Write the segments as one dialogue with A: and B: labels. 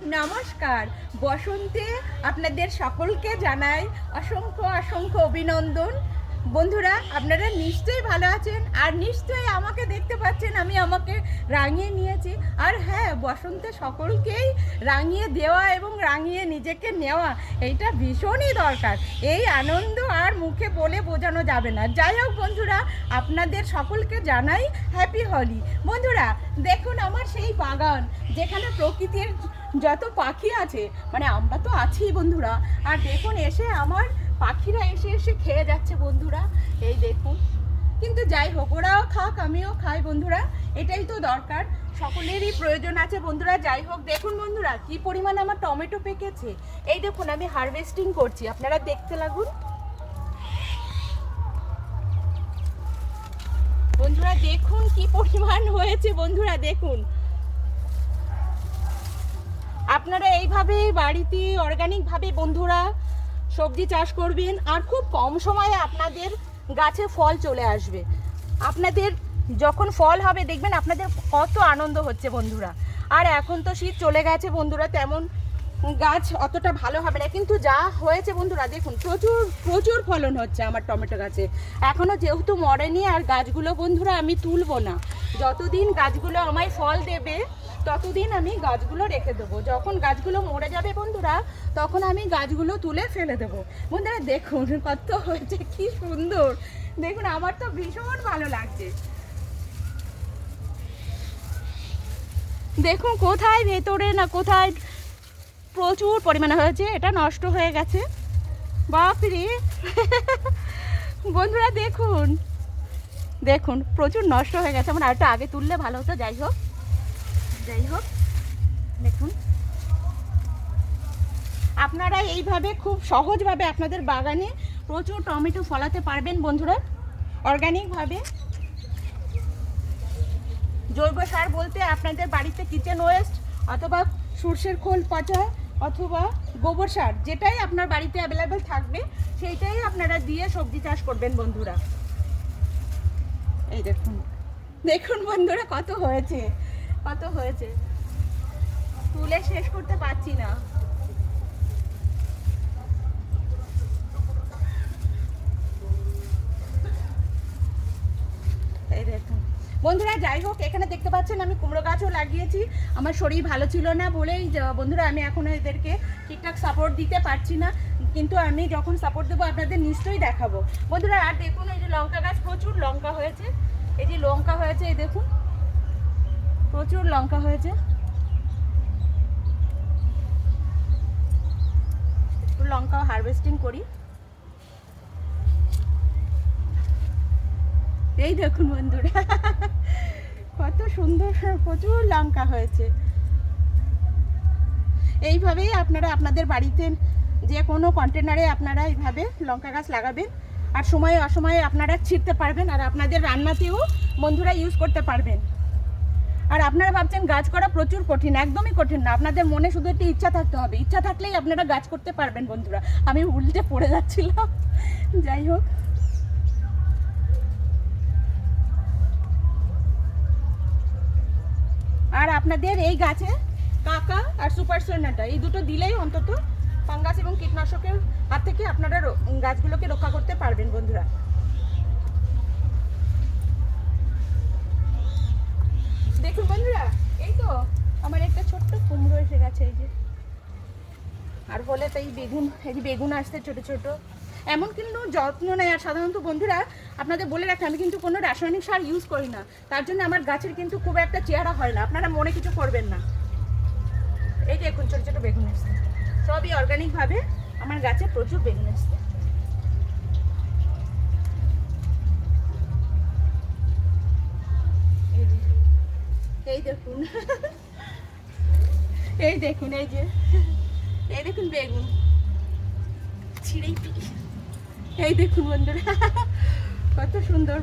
A: নমস্কার। বসন্তে আপনাদের সকলকে জানাই অসংখ্য অসংখ্য অভিনন্দন। বন্ধুরা, আপনারা নিশ্চয়ই ভালো আছেন আর নিশ্চয়ই আমাকে দেখতে পাচ্ছেন, আমি আমাকে রাঙিয়ে নিয়েছি। আর হ্যাঁ বসন্তে সকলকেই রাঙিয়ে দেওয়া এবং রাঙিয়ে নিজেকে নেওয়া, এইটা ভীষণই দরকার। এই আনন্দ আর মুখে বলে বোঝানো যাবে না। যাই হোক বন্ধুরা, আপনাদের সকলকে জানাই হ্যাপি হলি বন্ধুরা, দেখুন আমার সেই বাগান যেখানে প্রকৃতির যত পাখি আছে মানে আমরা তো আছি বন্ধুরা। আর দেখুন, এসে আমার পাখিরা এসে এসে খেয়ে যাচ্ছে বন্ধুরা। এই দেখুন। কিন্তু যাই হোক, ওরাও খাক, আমিও খাই বন্ধুরা। এটাই তো দরকার। সকলেরই প্রয়োজন আছে বন্ধুরা। যাই হোক, দেখুন বন্ধুরা, কি পরিমাণ আমার টমেটো পেকেছে। এই দেখুন, আমি হারভেস্টিং করছি। আপনারা দেখতে লাগুন। বন্ধুরা, দেখুন কি পরিমাণ হয়েছে বন্ধুরা, দেখুন। আপনারা এইভাবে বাড়িতে অর্গানিকভাবে বন্ধুরা সবজি চাষ করবেন আর খুব কম সময়ে আপনাদের গাছে ফল চলে আসবে। আপনাদের যখন ফল হবে দেখবেন আপনাদের কত আনন্দ হচ্ছে বন্ধুরা। আর এখন তো শীত চলে গেছে বন্ধুরা, তেমন গাছ অতটা ভালো হবে না। কিন্তু যা হয়েছে বন্ধুরা, দেখুন, প্রচুর প্রচুর ফলন হচ্ছে আমার টমেটো গাছে। এখনও যেহেতু মরেনি আর গাছগুলো বন্ধুরা আমি তুলবো না। যতদিন গাছগুলো আমায় ফল দেবে ততদিন আমি গাছগুলো রেখে দেবো। যখন গাছগুলো মরে যাবে বন্ধুরা, তখন আমি গাছগুলো তুলে ফেলে দেবো। বন্ধুরা, দেখুন কত হয়েছে, কি সুন্দর। দেখুন, আমার তো ভীষণ ভালো লাগছে। দেখুন, কোথায় ভেতরে না কোথায় প্রচুর পরিমাণে হয়েছে, এটা নষ্ট হয়ে গেছে। বাপরে! বন্ধুরা, দেখুন। দেখুন, প্রচুর নষ্ট হয়ে গেছে। আমার আরেকটা আগে তুললে ভালো হতো, যাই হোক। যাই হোক, দেখুন। আপনারা এইভাবে খুব সহজভাবে আপনাদের বাগানে প্রচুর টমেটো ফলাতে পারবেন বন্ধুরা অর্গানিকভাবে জৈব সার বলতে আপনাদের বাড়িতে কিচেন ওয়েস্ট অথবা সর্ষের খোল পচা অথবা গোবর সার, যেটাই আপনার বাড়িতে অ্যাভেলেবেল থাকবে, সেইটাই আপনারা দিয়ে সবজি চাষ করবেন বন্ধুরা। এই দেখুন দেখুন বন্ধুরা কত হয়েছে। কত হয়েছে। তুলে শেষ করতে পারছি না। এই দেখুন। বন্ধুরা, যাই হোক, এখানে দেখতে পাচ্ছেন আমি কুমড়ো গাছও লাগিয়েছি। আমার শরীর ভালো ছিল না বলেই বন্ধুরা, আমি এখনও এদেরকে ঠিকঠাক সাপোর্ট দিতে পারছি না। কিন্তু আমি যখন সাপোর্ট দেবো, আপনাদের নিশ্চয়ই দেখাবো। বন্ধুরা, আর দেখুন, এই যে লঙ্কা গাছ প্রচুর লঙ্কা হয়েছে। এই যে লঙ্কা হয়েছে, এই দেখুন। প্রচুর লঙ্কা হয়েছে। লঙ্কা হারভেস্টিং করি। এই দেখুন বন্ধুরা, কত সুন্দর, প্রচুর লঙ্কা হয়েছে। এইভাবেই আপনারা আপনাদের বাড়িতে যে কোনো কন্টেনারে আপনারা এইভাবে লঙ্কা গাছ লাগাবেন। আর সময়ে অসময়ে আপনারা ছিঁড়তে পারবেন আর আপনাদের রান্নাতেও বন্ধুরা ইউজ করতে পারবেন। আর আপনারা ভাবছেন গাছ করা প্রচুর কঠিন, একদমই কঠিন না। আপনাদের মনে শুধু একটি ইচ্ছা থাকতে হবে। ইচ্ছা থাকলেই আপনারা গাছ করতে পারবেন, বন্ধুরা। আমি উল্টে পড়ে যাচ্ছিলাম। যাই হোক। আর আপনাদের এই গাছে কাকা আর সুপার সোনাটা, এই দুটো দিলেই অন্তত ফাঙ্গাস এবং কীটনাশকের হাত থেকে আপনারা গাছগুলোকে রক্ষা করতে পারবেন, বন্ধুরা। দেখুন বন্ধুরা, এই তো আমার একটা ছোট্ট কুমড়ো এসে গেছে এই যে। আর হলে তো এই বেগুন, এই যে বেগুন আসছে ছোট ছোট। এমন কিন্তু যত্ন নেয়। আর সাধারণত বন্ধুরা, আপনাদের বলে রাখি, আমি কিন্তু কোনো রাসায়নিক সার ইউজ করি না। তার জন্য আমার গাছের কিন্তু খুব একটা চেহারা হয় না। আপনারা মনে কিছু করবেন না। এই যে এখন ছোট ছোট বেগুন আসছে। সবই অর্গানিকভাবে আমার গাছে প্রচুর বেগুন আসছে এই যে, এই দেখুন। এই দেখুন, এই যে। এই দেখুন বেগুন। এই দেখুন বন্ধুরা, কত সুন্দর।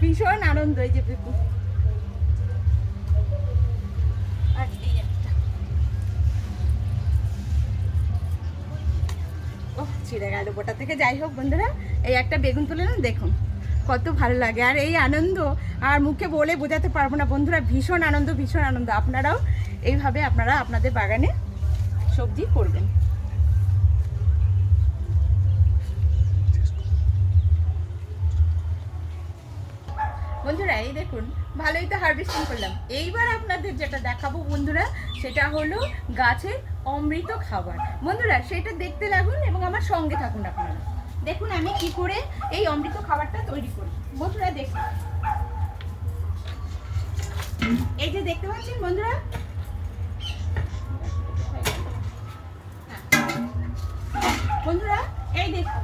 A: ভীষণ আনন্দ এই যে বেগুন। ছিঁড়ে গেল গোটা থেকে। যাই হোক বন্ধুরা, এই একটা বেগুন তুলে দেখুন। কত ভালো লাগে। আর এই আনন্দ, আর মুখে বলে বোঝাতে পারব না। বন্ধুরা, ভীষণ আনন্দ ভীষণ আনন্দ। আপনারাও এইভাবে আপনারা আপনাদের বাগানে সবজি করবেন। বন্ধুরা, এই দেখুন, ভালোই তো হারভেস্টিং করলাম। এইবার আপনাদের যেটা দেখাবো বন্ধুরা, সেটা হলো গাছের অমৃত খাবার। বন্ধুরা, সেটা দেখতে লাগুন এবং আমার সঙ্গে থাকুন আপনারা। দেখুন আমি কি করে এই অমৃত খাবারটা তৈরি করি। বন্ধুরা দেখুন। এই যে দেখতে পাচ্ছেন বন্ধুরা? বন্ধুরা, এই দেখুন।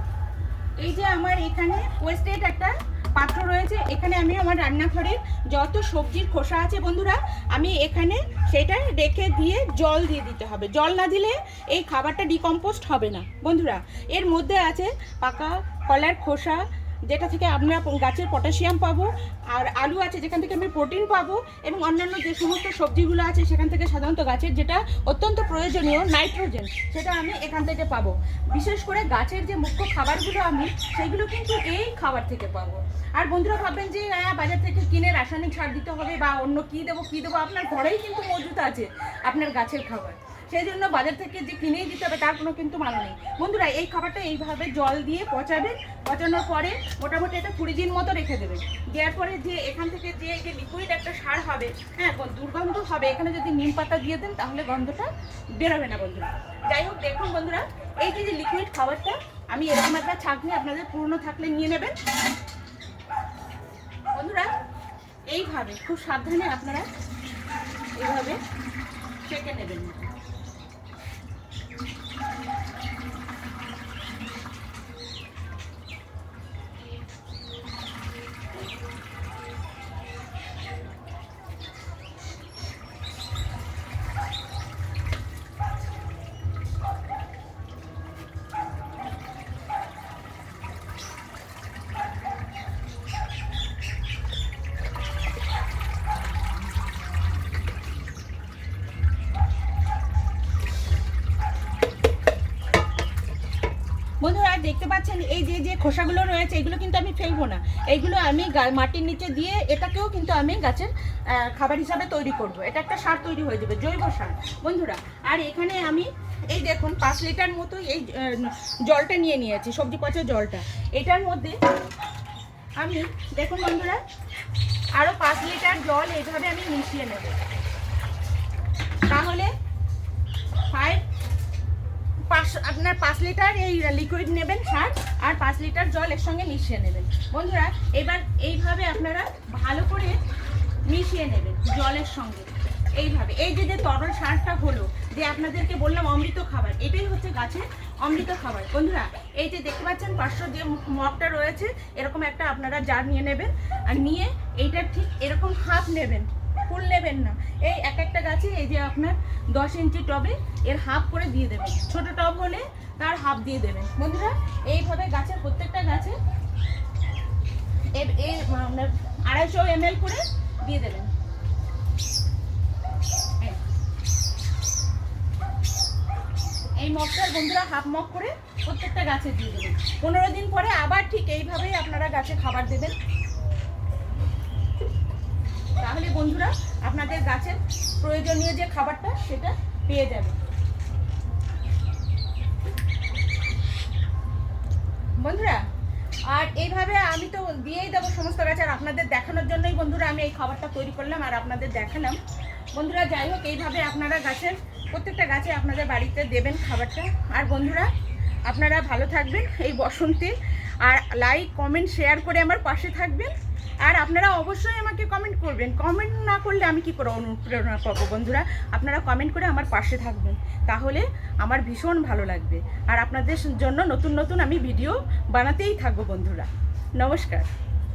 A: এই যে আমার এখানে ওয়েস্টেড একটা পাত্র রয়েছে। এখানে আমি আমার রান্নাঘরে যত সবজির খোসা আছে বন্ধুরা, আমি এখানে সেটা রেখে দিয়ে জল দিয়ে দিতে হবে। জল না দিলে এই খাবারটা ডিকম্পোস্ট হবে না। বন্ধুরা, এর মধ্যে আছে পাকা কলার খোসা যেটা থেকে আমরা গাছের পটাশিয়াম পাবো, আর আলু আছে যেখান থেকে আমি প্রোটিন পাবো, এবং অন্যান্য যে সমস্ত সবজিগুলো আছে সেখান থেকে সাধারণত গাছের যেটা অত্যন্ত প্রয়োজনীয় নাইট্রোজেন, সেটা আমি এখান থেকে পাবো। বিশেষ করে গাছের যে মুখ্য খাবারগুলো আমি, সেগুলো কিন্তু এই খাবার থেকে পাবো। আর বন্ধুরা ভাববেন যে বাজার থেকে কিনে রাসায়নিক সার দিতে হবে বা অন্য কী দেবো কী দেবো? আপনার ঘরেই কিন্তু মজুত আছে আপনার গাছের খাবার। সেই জন্য বাজার থেকে যে কিনেই দিতে হবে, তার কোনো কিন্তু মানে নেই। বন্ধুরা, এই খাবারটা এইভাবে জল দিয়ে পচাবেন। পচানোর পরে মোটামুটি এটা কুড়ি দিন মতো রেখে দেবেন। দেওয়ার পরে যে এখান থেকে যে যে লিকুইড একটা সার হবে হ্যাঁ দুর্গন্ধ হবে, এখানে যদি নিম পাতা দিয়ে দেন, তাহলে গন্ধটা বেরোবে না বন্ধুরা। যাই হোক, দেখুন বন্ধুরা, এই যে লিকুইড খাবারটা, আমি এরকম একটা ছাঁকনি আপনাদের পুরনো থাকলে নিয়ে নেবেন। বন্ধুরা, এইভাবে, খুব সাবধানে আপনারা এইভাবে চেকে নেবেন। বন্ধুরা দেখতে পাচ্ছেন এই যে যে খোসাগুলো রয়েছে, এগুলো কিন্তু আমি ফেলব না। এইগুলো আমি মাটির নিচে দিয়ে এটাকেও কিন্তু আমি গাছের খাবার হিসাবে তৈরি করব। এটা একটা সার তৈরি হয়ে যাবে, জৈব সার। বন্ধুরা, আর এখানে আমি, এই দেখুন, পাঁচ লিটার মতো এই জলটা নিয়ে নিয়েছি, সবজি পচা জলটা। এটার মধ্যে আমি, দেখুন বন্ধুরা আরও পাঁচ লিটার জল এইভাবে আমি মিশিয়ে নেব তাহলে ফাইভ পাঁচ আপনার পাঁচ লিটার এই লিকুইড নেবেন সার আর পাঁচ লিটার জল এর সঙ্গে মিশিয়ে নেবেন। বন্ধুরা, এবার এইভাবে আপনারা ভালো করে মিশিয়ে নেবেন জলের সঙ্গে। এইভাবে। এই যে যে তরল সারটা হলো, যে আপনাদেরকে বললাম অমৃত খাবার, এটাই হচ্ছে গাছের অমৃত খাবার। বন্ধুরা, এই যে দেখতে পাচ্ছেন পাঁচশো যে মগটা রয়েছে, এরকম একটা আপনারা জার নিয়ে নেবেন, আর নিয়ে এইটা ঠিক এরকম হাফ নেবেন। ফুল নেবেন না। এই এক একটা গাছে এই যে আপনার দশ ইঞ্চি টবে এর হাফ করে দিয়ে দেবেন। ছোট টব হলে তার হাফ দিয়ে দেবেন। বন্ধুরা, এইভাবে গাছের প্রত্যেকটা গাছে এই আড়াইশো এম এল করে দিয়ে দেবেন। এই মগটার বন্ধুরা হাফ মগ করে প্রত্যেকটা গাছে দিয়ে দেবেন। পনেরো দিন পরে আবার ঠিক এইভাবেই আপনারা গাছে খাবার দেবেন। তাহলে বন্ধুরা, আপনাদের গাছের প্রয়োজনীয় যে খাবারটা সেটা পেয়ে যাবে বন্ধুরা, আর এইভাবে আমি তো দিয়েই দেবো সমস্ত গাছ, আর আপনাদের দেখানোর জন্যই বন্ধুরা আমি এই খাবারটা তৈরি করলাম আর আপনাদের দেখালাম। বন্ধুরা, যাই হোক, এইভাবে আপনারা গাছের, প্রত্যেকটা গাছে আপনাদের বাড়িতে দেবেন খাবারটা। আর বন্ধুরা, আপনারা ভালো থাকবেন এই বসন্তে, আর লাইক কমেন্ট শেয়ার করে আমার পাশে থাকবেন। আর আপনারা অবশ্যই আমাকে কমেন্ট করবেন। কমেন্ট না করলে আমি কি করে অনুপ্রেরণা পাবো বন্ধুরা? আপনারা কমেন্ট করে আমার পাশে থাকবেন। তাহলে আমার ভীষণ ভালো লাগবে। আর আপনাদের জন্য নতুন নতুন আমি ভিডিও বানাতেই থাকব বন্ধুরা। নমস্কার।